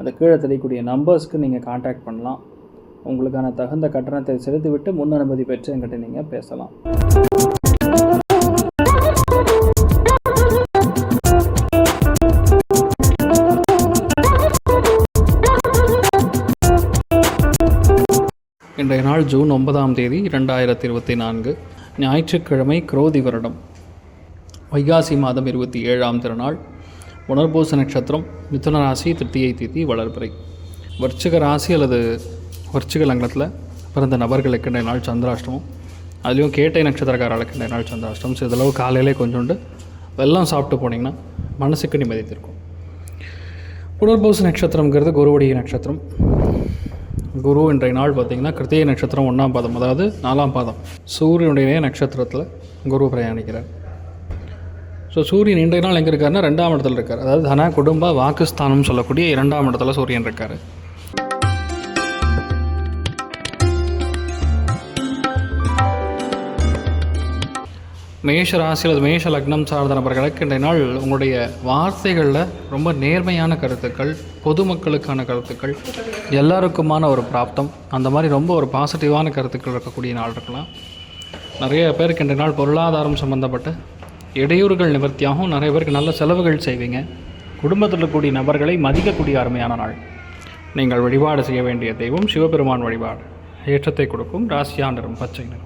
அந்த கீழே தெரியக்கூடிய நம்பர்ஸ்க்கு நீங்கள் காண்டாக்ட் பண்ணலாம். உங்களுக்கான தகுந்த கட்டணத்தை செலுத்திவிட்டு முன் அனுமதி பெற்று என்கிட்ட நீங்கள் பேசலாம். இன்றைய நாள் ஜூன் ஒன்பதாம் தேதி இரண்டாயிரத்தி இருபத்தி நான்கு ஞாயிற்றுக்கிழமை குரோதி வருடம். வைகாசி மாதம் இருபத்தி ஏழாம் திருநாள். உணர்பூச நட்சத்திரம் மிதுன ராசி திருத்தியை திதி வளர்பிறை. வர்ச்சிக ராசி அல்லது வர்ச்சிக லங்கத்தில் பிறந்த நபர்களுக்கு இன்றைய நாள் சந்திராஷ்டமம். அதுலேயும் கேட்டை நட்சத்திரக்காரர்களுக்கு இன்றைய நாள் சந்திராஷ்டமம். சிறிதளவு காலையிலே கொஞ்சோண்டு வெள்ளம் சாப்பிட்டு போனீங்கன்னா மனசுக்கு நிம்மதி இருக்கும் புனர்பூச நட்சத்திரங்கிறது குருவுடைய நட்சத்திரம். குரு இன்றைய நாள் பார்த்திங்கன்னா கிருத்திகை நட்சத்திரம் ஒன்றாம் பாதம் அதாவது நாலாம் பாதம். சூரியனுடைய நட்சத்திரத்தில் குரு பிரயாணிக்கிறார். ஸோ சூரியன் இன்றைய நாள் எங்கே இருக்காருன்னா ரெண்டாம் இடத்துல இருக்கார். அதாவது தன குடும்ப வாக்குஸ்தானம் சொல்லக்கூடிய இரண்டாம் இடத்துல சூரியன் இருக்கார். மேஷ ராசியில் மேஷ லக்னம் சார்ந்த நபர்களுக்கு இன்றைய நாள் உங்களுடைய வார்த்தைகளில் ரொம்ப நேர்மையான கருத்துக்கள் பொதுமக்களுக்கான கருத்துக்கள் எல்லாருக்குமான ஒரு பிராப்தம் அந்த மாதிரி ரொம்ப ஒரு பாசிட்டிவான கருத்துக்கள் இருக்கக்கூடிய நாள் இருக்கலாம். நிறைய பேருக்கு இன்றைய நாள் பொருளாதாரம் சம்மந்தப்பட்ட இடையூறுகள் நிவர்த்தியாகவும் நிறைய பேருக்கு நல்ல செலவுகள் செய்வீங்க. குடும்பத்தில் இருக்கக்கூடிய நபர்களை மதிக்கக்கூடிய அருமையான நாள். நீங்கள் வழிபாடு செய்ய வேண்டிய தெய்வம் சிவபெருமான் வழிபாடு. ஏற்றத்தை கொடுக்கும் ராசியா நிறம் பச்சை நிறம்.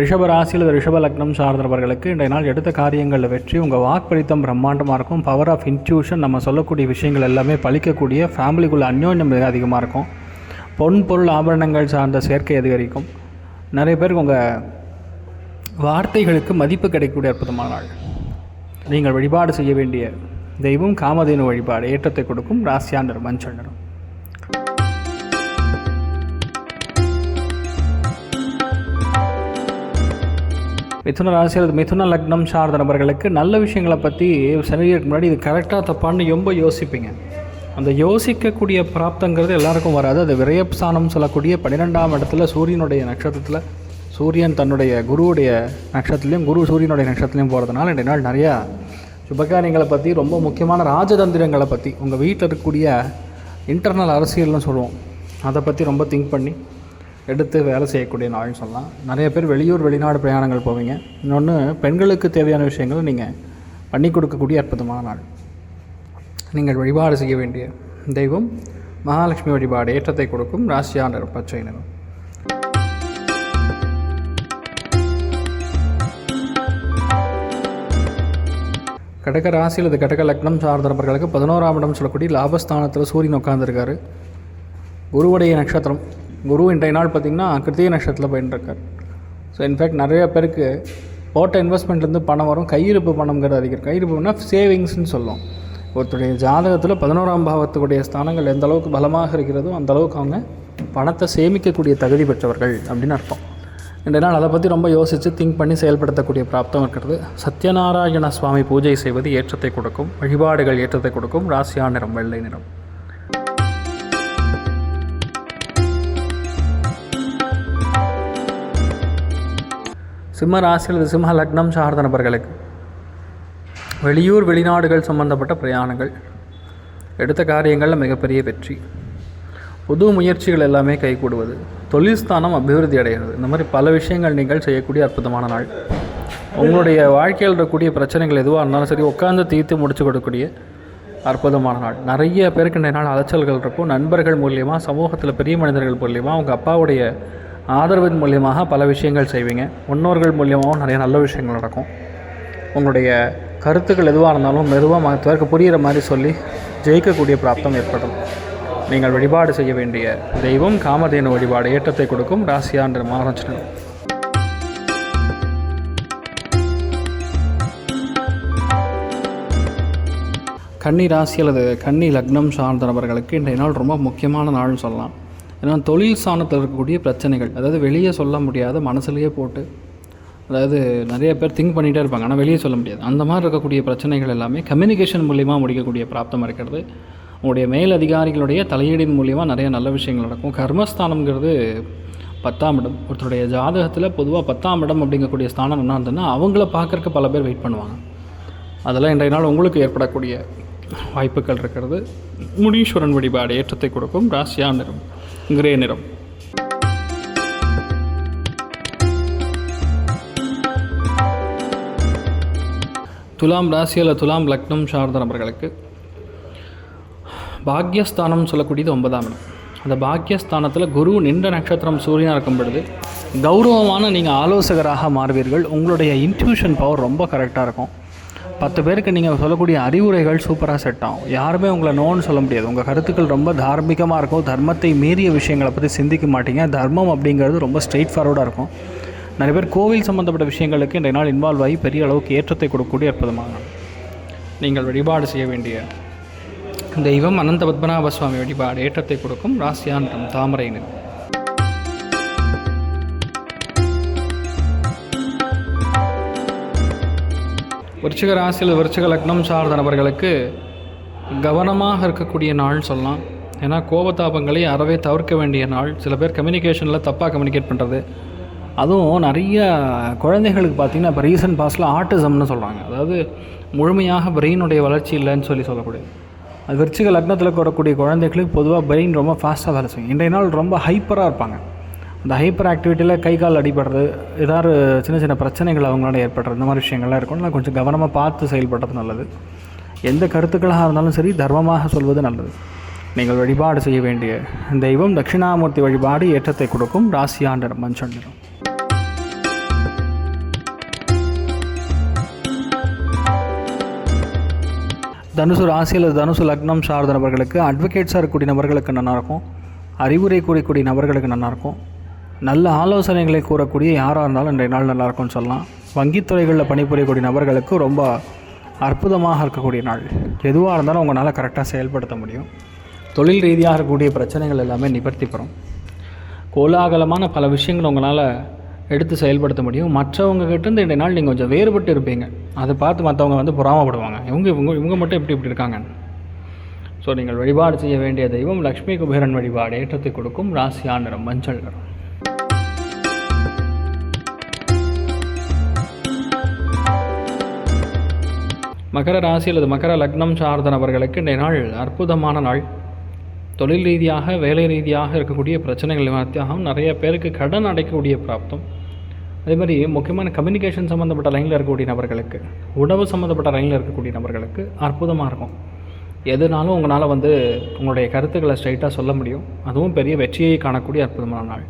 ரிஷப ராசியில் ரிஷப லக்னம் சார்ந்தவர்களுக்கு இன்றைய நாள் எடுத்த காரியங்களில் வெற்றி உங்கள் வாக்களித்தம் பிரம்மாண்டமாக இருக்கும். பவர் ஆஃப் இன்ட்யூஷன் நம்ம சொல்லக்கூடிய விஷயங்கள் எல்லாமே பழிக்கக்கூடிய ஃபேமிலிக்குள்ள அந்யோன்யம் அதிகமாக இருக்கும். பொன் பொருள் ஆபரணங்கள் சார்ந்த சேர்க்கை அதிகரிக்கும். நிறைய பேருக்கு உங்கள் வார்த்தைகளுக்கு மதிப்பு கிடைக்கக்கூடிய அற்புதமான நாள். நீங்கள் வழிபாடு செய்ய வேண்டிய தெய்வம் காமதேனு வழிபாடு ஏற்றத்தை கொடுக்கும் ராசியாண்டர் மஞ்சள் நிறம். மிதுன ராசி மிதுன லக்னம் சார்ந்த நபர்களுக்கு நல்ல விஷயங்களை பற்றி சனிக்கு முன்னாடி இது கரெக்டாக தப்பான்னு ரொம்ப யோசிப்பீங்க. அந்த யோசிக்கக்கூடிய பிராப்தங்கிறது எல்லாருக்கும் வராது. அது விரயப்சானம் சொல்லக்கூடிய பன்னிரெண்டாம் இடத்துல சூரியனுடைய நட்சத்திரத்தில் சூரியன் தன்னுடைய குருவுடைய நட்சத்திரத்துலையும் குரு சூரியனுடைய நட்சத்திரத்துலையும் போகிறதுனால இன்றைய நாள் நிறையா சுபகாரியங்களை பற்றி ரொம்ப முக்கியமான ராஜதந்திரங்களை பற்றி உங்கள் வீட்டில் இருக்கக்கூடிய இன்டர்னல் அரசியல்னு சொல்லுவோம். அதை பற்றி ரொம்ப திங்க் பண்ணி எடுத்து வேலை செய்யக்கூடிய நாள்னு சொல்லலாம். நிறைய பேர் வெளியூர் வெளிநாடு பிரயாணங்கள் போவீங்க. இன்னொன்று பெண்களுக்கு தேவையான விஷயங்களை நீங்கள் பண்ணி கொடுக்கக்கூடிய அற்புதமான நாள். நீங்கள் வழிபாடு செய்ய வேண்டிய தெய்வம் மகாலட்சுமி வழிபாடு ஏற்றத்தை கொடுக்கும் ராசியாண்டர் பச்சை நிறம் கடக ராசி அல்லது கடக லக்னம் சார்ந்த நபர்களுக்கு பதினோராம் இடம் சொல்லக்கூடிய லாபஸ்தானத்தில் சூரியன் உட்காந்துருக்காரு குருவுடைய நட்சத்திரம் குரு இன்றைய நாள் பார்த்திங்கன்னா கிருத்திய நட்சத்திரத்தில் போயிட்டுருக்கார் ஸோ இன்ஃபேக்ட் நிறைய பேருக்கு போட்ட இன்வெஸ்ட்மெண்ட்லேருந்து பணம் வரும். கையிருப்பு பணம்ங்கிறது அதிகம் கையிருப்புனா சேவிங்ஸ்னு சொல்லும் ஒருத்தருடைய ஜாதகத்தில் பதினோராம் பாவத்துடைய ஸ்தானங்கள் எந்த அளவுக்கு பலமாக இருக்கிறதோ அந்த அளவுக்கு அவங்க பணத்தை சேமிக்கக்கூடிய தகுதி பெற்றவர்கள் அப்படின்னு அர்த்தம். இன்றைய நாள் அதை பற்றி ரொம்ப யோசித்து திங்க் பண்ணி செயல்படுத்தக்கூடிய பிராப்தம் இருக்கிறது. சத்யநாராயண சுவாமி பூஜை செய்வது ஏற்றத்தை கொடுக்கும் வழிபாடுகள் ஏற்றத்தை கொடுக்கும் ராசியா நிறம் வெள்ளை நிறம். சிம்ம ராசி அல்லது சிம்ம லக்னம் சார்ந்த நபர்களுக்கு வெளியூர் வெளிநாடுகள் சம்பந்தப்பட்ட பிரயாணங்கள் எடுத்த காரியங்களில் மிகப்பெரிய வெற்றி. புது முயற்சிகள் எல்லாமே கைகூடுவது. தொழில் ஸ்தானம் அபிவிருத்தி அடைகிறது. இந்த மாதிரி பல விஷயங்கள் நீங்கள் செய்யக்கூடிய அற்புதமான நாள். உங்களுடைய வாழ்க்கையில் இருக்கக்கூடிய பிரச்சனைகள் எதுவாக இருந்தாலும் சரி உட்காந்து தீர்த்து முடிச்சு கொடுக்கக்கூடிய அற்புதமான நாள். நிறைய பேருக்கு இந்த நாள் அலைச்சல்கள் இருக்கும். நண்பர்கள் மூலியமாக சமூகத்தில் பெரிய மனிதர்கள் மூலியமாக உங்கள் அப்பாவுடைய ஆதரவின் மூலியமாக பல விஷயங்கள் செய்வீங்க. முன்னோர்கள் மூலியமாகவும் நிறைய நல்ல விஷயங்கள் நடக்கும். உங்களுடைய கருத்துக்கள் எதுவாக இருந்தாலும் மெதுவாக மற்றவருக்கு புரிகிற மாதிரி சொல்லி ஜெயிக்கக்கூடிய பிராப்தம் ஏற்படும். நீங்கள் வழிபாடு செய்ய வேண்டிய தெய்வம் காமதேனு வழிபாடு ஏற்றத்தை கொடுக்கும் ராசியான்ற மாரஞ்சனம் கன்னி ராசி அல்லது கன்னி லக்னம் சார்ந்த நபர்களுக்கு இன்றைய நாள் ரொம்ப முக்கியமான நாள்னு சொல்லலாம். ஏன்னா தொழில் சாணத்தில் இருக்கக்கூடிய பிரச்சனைகள் அதாவது வெளியே சொல்ல முடியாத மனசுலேயே போட்டு அதாவது நிறைய பேர் திங்க் பண்ணிகிட்டே இருப்பாங்க. ஆனால் வெளியே சொல்ல முடியாது. அந்த மாதிரி இருக்கக்கூடிய பிரச்சனைகள் எல்லாமே கம்யூனிகேஷன் மூலிமா முடிக்கக்கூடிய பிராப்தம் இருக்கிறது. உங்களுடைய மேல் அதிகாரிகளுடைய தலையீடின் மூலிமா நிறைய நல்ல விஷயங்கள் நடக்கும். கர்மஸ்தானம்ங்கிறது பத்தாம் இடம். ஒருத்தருடைய ஜாதகத்தில் பொதுவாக பத்தாம் இடம் அப்படிங்கக்கூடிய ஸ்தானம் என்ன இருந்ததுன்னா அவங்கள பார்க்கறக்கு பல பேர் வெயிட் பண்ணுவாங்க. அதெல்லாம் இன்றைய நாள் உங்களுக்கு ஏற்படக்கூடிய வாய்ப்புகள் இருக்கிறது. முனீஸ்வரன் வழிபாடு ஏற்றத்தை கொடுக்கும். ராசியா நிறம் கிரே நிறம். துலாம் ராசி அல்ல துலாம் லக்னம் சார்ந்த நபர்களுக்கு பாக்யஸ்தானம் சொல்லக்கூடியது ஒன்பதாம் இடம். அந்த பாக்யஸ்தானத்தில் குரு நின்ற நட்சத்திரம் சூரியனாக இருக்கும் பொழுது கௌரவமான நீங்கள் ஆலோசகராக மாறுவீர்கள். உங்களுடைய இன்ட்யூஷன் பவர் ரொம்ப கரெக்டாக இருக்கும். பத்து பேருக்கு நீங்கள் சொல்லக்கூடிய அறிவுரைகள் சூப்பராக செட் ஆகும். யாருமே உங்களை நோன்னு சொல்ல முடியாது. உங்கள் கருத்துக்கள் ரொம்ப தார்மீகமாக இருக்கும். தர்மத்தை மீறிய விஷயங்களை பற்றி சிந்திக்க மாட்டீங்க. தர்மம் அப்படிங்கிறது ரொம்ப ஸ்ட்ரெயிட் ஃபார்வர்டாக இருக்கும். நிறைய பேர் கோவில் சம்மந்தப்பட்ட விஷயங்களுக்கு இன்றைய நாள் இன்வால்வ் ஆகி பெரிய அளவுக்கு ஏற்றத்தை கொடுக்கக்கூடிய அற்புதமான நீங்கள் வழிபாடு செய்ய வேண்டிய தெய்வம் அனந்த பத்மநாப சுவாமி வழிபாடு ஏற்றத்தை கொடுக்கும் ராசியான்றம் தாமரையினர் விருச்சிக ராசியில் விருச்சிக லக்னம் சார்ந்த நபர்களுக்கு கவனமாக இருக்கக்கூடிய நாள் சொல்லலாம். ஏன்னா கோபதாபங்களை அறவே தவிர்க்க வேண்டிய நாள். சில பேர் கம்யூனிகேஷனில் தப்பாக கம்யூனிகேட் பண்ணுறது அதுவும் நிறைய குழந்தைகளுக்கு பார்த்திங்கன்னா இப்போ ரீசன்ட் பாஸ்டில் ஆர்டிசம்னு சொல்கிறாங்க அதாவது முழுமையாக பிரெயினுடைய வளர்ச்சி இல்லைன்னு சொல்லி சொல்லக்கூடியது அது விருச்சிக லக்னத்தில் வரக்கூடிய குழந்தைகளுக்கு பொதுவாக பிரெயின் ரொம்ப ஃபாஸ்ட்டாக வேலை செய்யும். இன்றைய நாள் ரொம்ப ஹைப்பராக இருப்பாங்க. அந்த ஹைப்பர் ஆக்டிவிட்டியில் கை கால் அடிபடுறது ஏதாவது சின்ன சின்ன பிரச்சனைகள் அவங்களால ஏற்படுறது இந்த மாதிரி விஷயங்கள்லாம் இருக்கும். நான் கொஞ்சம் கவனமாக பார்த்து செயல்படுறது நல்லது. எந்த கருத்துக்களாக இருந்தாலும் சரி தர்மமாக சொல்வது நல்லது. நீங்கள் வழிபாடு செய்ய வேண்டிய தெய்வம் தட்சிணாமூர்த்தி வழிபாடு ஏற்றத்தை கொடுக்கும் ராசியாண்டர் மஞ்சள் நிறம். தனுசு ராசி அல்லது தனுசு லக்னம் சார்ந்த நபர்களுக்கு அட்வொகேட்ஸாக இருக்கக்கூடிய நபர்களுக்கு நல்லாயிருக்கும் அறிவுரை கூறக்கூடிய நபர்களுக்கு நல்லாயிருக்கும் நல்ல ஆலோசனைகளை கூறக்கூடிய யாராக இருந்தாலும் இன்றைய நாள் நல்லாயிருக்கும்னு சொல்லலாம். வங்கித்துறைகளில் பணிபுரியக்கூடிய நபர்களுக்கு ரொம்ப அற்புதமாக இருக்கக்கூடிய நாள். எதுவாக இருந்தாலும் உங்களால் கரெக்டாக செயல்படுத்த முடியும். தொழில் ரீதியாக இருக்கக்கூடிய பிரச்சனைகள் எல்லாமே நிவர்த்தி பெறும். கோலாகலமான பல விஷயங்கள் உங்களால் எடுத்து செயல்படுத்த முடியும். மற்றவங்ககிட்டேருந்து கிட்டேருந்து நாள் நீங்கள் கொஞ்சம் வேறுபட்டு இருப்பீங்க. அதை பார்த்து மற்றவங்க வந்து பொறாமப்படுவாங்க. இவங்க இவங்க இவங்க மட்டும் எப்படி இப்படி இருக்காங்க? ஸோ நீங்கள் வழிபாடு செய்ய வேண்டிய தெய்வம் லக்ஷ்மி குபேரன் வழிபாடு ஏற்றத்தை கொடுக்கும் ராசியா நிறம் மஞ்சள் நிறம். மகர ராசி அல்லது மகர லக்னம் சார்ந்த நபர்களுக்கு இன்றைய நாள் அற்புதமான நாள். தொழில் ரீதியாக வேலை ரீதியாக இருக்கக்கூடிய பிரச்சனைகள் நிவர்த்தியாகவும் நிறைய பேருக்கு கடன் அடைக்கக்கூடிய பிராப்தம். அதே மாதிரி முக்கியமான கம்யூனிகேஷன் சம்மந்தப்பட்ட லைனில் இருக்கக்கூடிய நபர்களுக்கு உணவு சம்மந்தப்பட்ட லைனில் இருக்கக்கூடிய நபர்களுக்கு அற்புதமாக இருக்கும். எதுனாலும் உங்களால் வந்து உங்களுடைய கருத்துக்களை ஸ்ட்ரைட்டாக சொல்ல முடியும். அதுவும் பெரிய வெற்றியை காணக்கூடிய அற்புதமான நாள்.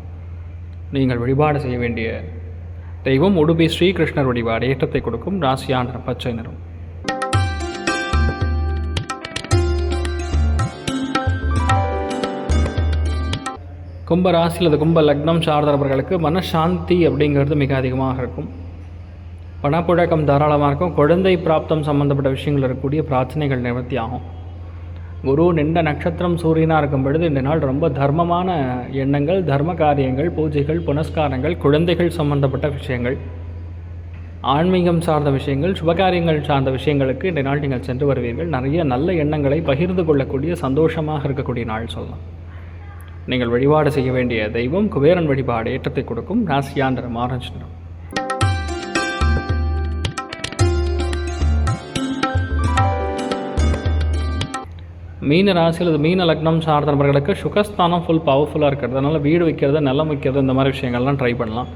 நீங்கள் வழிபாடு செய்ய வேண்டிய தெய்வம் உடுபி ஸ்ரீகிருஷ்ணர் வழிபாடு ஏற்றத்தை கொடுக்கும் ராசியான பச்சை நிறம். கும்ப ராசி அல்லது கும்ப லக்னம் சார்ந்தவர்களுக்கு மனசாந்தி அப்படிங்கிறது மிக அதிகமாக இருக்கும். பணப்புழக்கம் தாராளமாக இருக்கும். குழந்தை பிராப்தம் சம்பந்தப்பட்ட விஷயங்கள் இருக்கக்கூடிய பிரார்த்தனைகள் நிவர்த்தி ஆகும். குரு நின்ற நட்சத்திரம் சூரியனாக இருக்கும் பொழுது இந்த நாள் ரொம்ப தர்மமான எண்ணங்கள் தர்ம காரியங்கள் பூஜைகள் புனஸ்காரங்கள் குழந்தைகள் சம்பந்தப்பட்ட விஷயங்கள் ஆன்மீகம் சார்ந்த விஷயங்கள் சுபகாரியங்கள் சார்ந்த விஷயங்களுக்கு இந்த நாள் நீங்கள் சென்று வருவீர்கள். நிறைய நல்ல எண்ணங்களை பகிர்ந்து கொள்ளக்கூடிய சந்தோஷமாக இருக்கக்கூடிய நாள் சொல்லலாம். நீங்கள் வழிபாடு செய்ய வேண்டிய தெய்வம் குபேரன் வழிபாடு ஏற்றத்தை கொடுக்கும் ராசியாந்திர ஆரஞ்சு நிறம் மீன ராசி அல்லது மீன லக்னம் சார்ந்த நபர்களுக்கு சுகஸ்தானம் ஃபுல் பவர்ஃபுல்லாக இருக்கிறது. அதனால் வீடு வைக்கிறது நிலம் வைக்கிறது இந்த மாதிரி விஷயங்கள்லாம் ட்ரை பண்ணலாம்.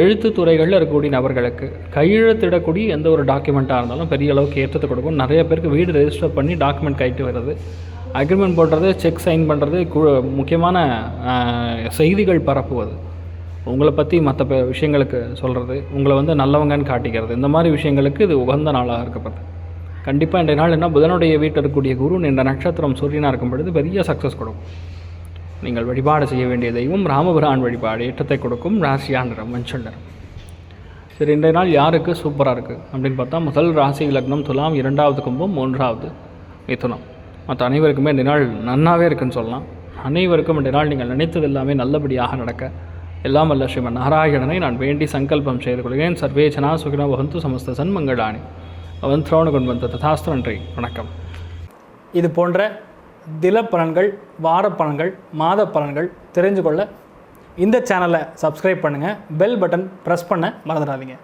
எழுத்து துறைகளில் இருக்கக்கூடிய நபர்களுக்கு கையெழுத்திடக்கூடிய எந்த ஒரு டாக்குமெண்ட்டாக இருந்தாலும் பெரிய அளவுக்கு ஏற்றத்தை கொடுக்கும். நிறைய பேருக்கு வீடு ரெஜிஸ்டர் பண்ணி டாக்குமெண்ட் கைட்டு வருது அக்ரிமெண்ட் போடுறது செக் சைன் பண்ணுறது முக்கியமான செய்திகள் பரப்புவது. உங்களை பற்றி மற்ற விஷயங்களுக்கு சொல்கிறது உங்களை வந்து நல்லவங்கன்னு காட்டிக்கிறது. இந்த மாதிரி விஷயங்களுக்கு இது உகந்த நாளாக இருக்கப்படுது கண்டிப்பாக இன்றைய நாள் என்ன புதனுடைய வீட்டில் இருக்கக்கூடிய குரு இந்த நட்சத்திரம் சூரியனாக இருக்கும் பொழுது பெரிய சக்ஸஸ் கொடுக்கும். நீங்கள் வழிபாடு செய்ய வேண்டிய தெய்வம் ராமபுரான் வழிபாடு ஏற்றத்தை கொடுக்கும் ராசியா நிறம் மஞ்சள் நிறம் சரி இன்றைய நாள் யாருக்கு சூப்பராக இருக்குது அப்படின்னு பார்த்தா முதல் ராசி லக்னம் துலாம் இரண்டாவது கும்பம் மூன்றாவது மிதுனம். மற்ற அனைவருக்குமே இந்த நாள் நன்னாவே இருக்குன்னு சொல்லலாம். அனைவருக்கும் இந்த நாள் நீங்கள் நினைத்தது எல்லாமே நல்லபடியாக நடக்க. எல்லாம் வல்ல ஸ்ரீமன் நாராயணனை நான் வேண்டி சங்கல்பம் செய்து கொள்கிறேன். சர்வே ஜனா சுகினோ வகந்து சமஸ்த சன்மங்களானி அவன் திரோண கொண்டு வந்த ததாஸ்து நன்றி. வணக்கம். இது போன்ற தில பலன்கள் வார பலன்கள் மாத பலன்கள் தெரிஞ்சு கொள்ள இந்த சேனலை சப்ஸ்கிரைப் பண்ணுங்கள் பெல் பட்டன் ப்ரெஸ் பண்ண மறந்துடாதீங்க.